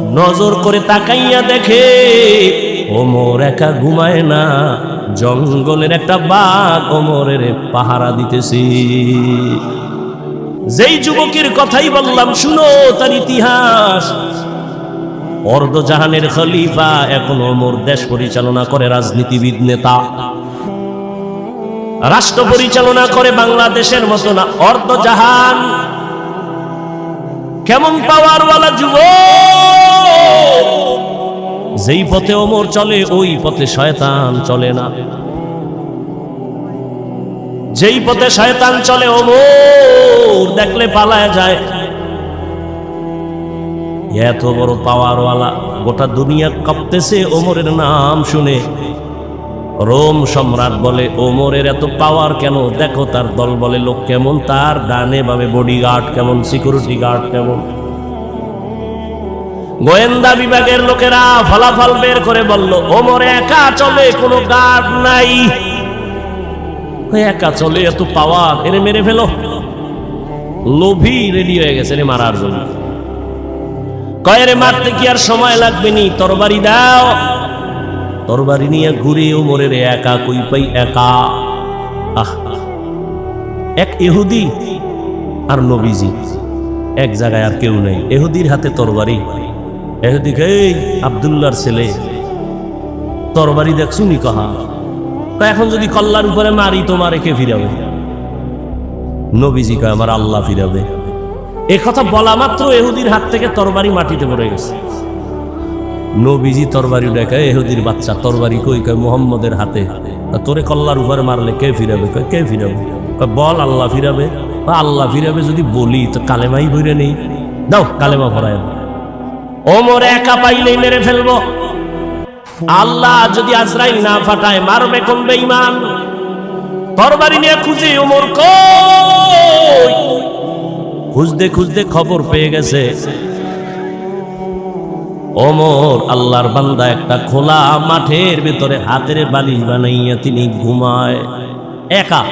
নজর করে তাকাইয়া দেখে, ওমর একা ঘুমায় না, জঙ্গলের একটা বাঘ ওমরের পাহারা দিতেছে। যেই যুবকের কথাই বললাম, শুনো, তার ইতিহাস। অর্ধজাহানের খলিফা এখন ওমর দেশ পরিচালনা করে রাজনীতিবিদ নেতা। রাষ্ট্র পরিচালনা করে বাংলাদেশের মতো না, অর্ধজাহান কেমন পাওয়ারওয়ালা যুব যেই পথে ওমর চলে, ওই পথে শয়তান চলে না। যেই পথে শয়তান চলে, ওমর দেখলে পালায় যায়। এত বড় পাওয়ারওয়ালা গোটা দুনিয়া কাঁপতেছে, ওমরের নাম শুনে। রোম সম্রাট বলে ওমরের এত পাওয়ার কেন? দেখো তার দল বলে, লোক কেমন? তার ডানে ভাবে বডিগার্ড কেমন? সিকিউরিটি গার্ড কেমন? গোয়েন্দা বিভাগের লোকেরা ফলাফল বের করে বলল ওমর একা চলে, কোনো গার্ড নাই। একা চলে, এত পাওয়ার এনে মেরে ফেলো। লোভী রেডি হয়ে গেছে রে মারার জন্য। কয়েরে মারতে কি আর সময় লাগবে নি? তরবারি দাও। তরবারি নিয়ে ঘুরে ওমরের একা কই পাই একা এক ইহুদি আর নবীজি। এক জায়গায় আর কেউ নেই। এহুদির হাতে তরবারি। এহুদি এই আবদুল্লার ছেলে তরবারি দেখছু নি কহা? কয়, এখন যদি কল্লার উপরে মারি তোমার কে ফিরাবে? নবীজি কয় আমার আল্লাহ ফিরাবে। এ কথা বলা মাত্র এহুদির হাত থেকে তরবারি মাটিতে পড়ে গেছে। নবীজি তরবারি ডেকে, এহুদির বাচ্চা, তরবারি কই? কয়, মোহাম্মদের হাতে। তোরে কল্লার উপরে মারলে কে ফিরাবে? কয়, কে ফিরাবে? বল, আল্লাহ ফিরাবে। বা আল্লাহ ফিরাবে যদি বলি, তো কালেমাই বইরে নেই। দাও, কালেমা ভরায়। ওমর একা পাইলেই মেরে ফেলব। আল্লাহ যদি আজরাইল না ফাটায়, মারবে কোন বেঈমান? তরবারি নিয়ে খুঁজে ওমর কই? খুঁজতে খুঁজতে খবর পেয়ে গেছে। ওমর আল্লাহর বান্দা একটা খোলা মাঠের ভেতরে হাতের বালিশ বানাইয়া তিনি ঘুমায়। একা।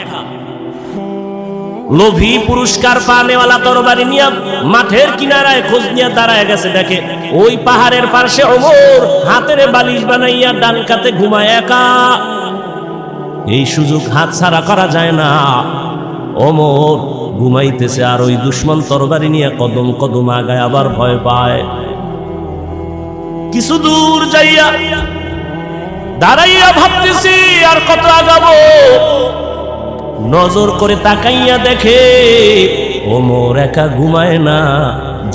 লোভী পুরস্কার পানেওয়ালা তরবারি নিয়ে মাঠের কিনারায় খোঁজ নিয়ে দাঁড়ায় গেছে, দেখে ওই পাহাড়ের পাশে ওমর হাতের বালিশ বানাইয়া ডান কাতে ঘুমায় একা। এই সুযোগ হাত ছাড়া করা যায় না। ওমর ঘুমাইতেছে আর ওই দুশ্মন তরবারি নিয়ে কদম কদম আগায় আবার ভয় পায়। কিছু দূর যাইয়া দাঁড়াইয়া ভাবতেছি, আর কত আগাবো? নজর করে তাকাইয়া দেখে ওমর একা ঘুমায় না,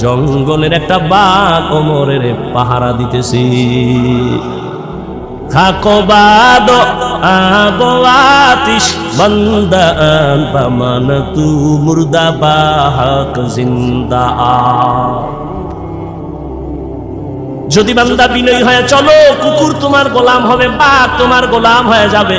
জঙ্গলের একটা বাঘ ওমরের পাহারা দিতেছি। খাকবাদ আবওয়াতিস বন্দান বামান তু মুর্দা বাহক জিন্দা যদি বান্দা বিনয়ী হয় চলো কুকুর তোমার গোলাম হবে বা তোমার গোলাম হয়ে যাবে।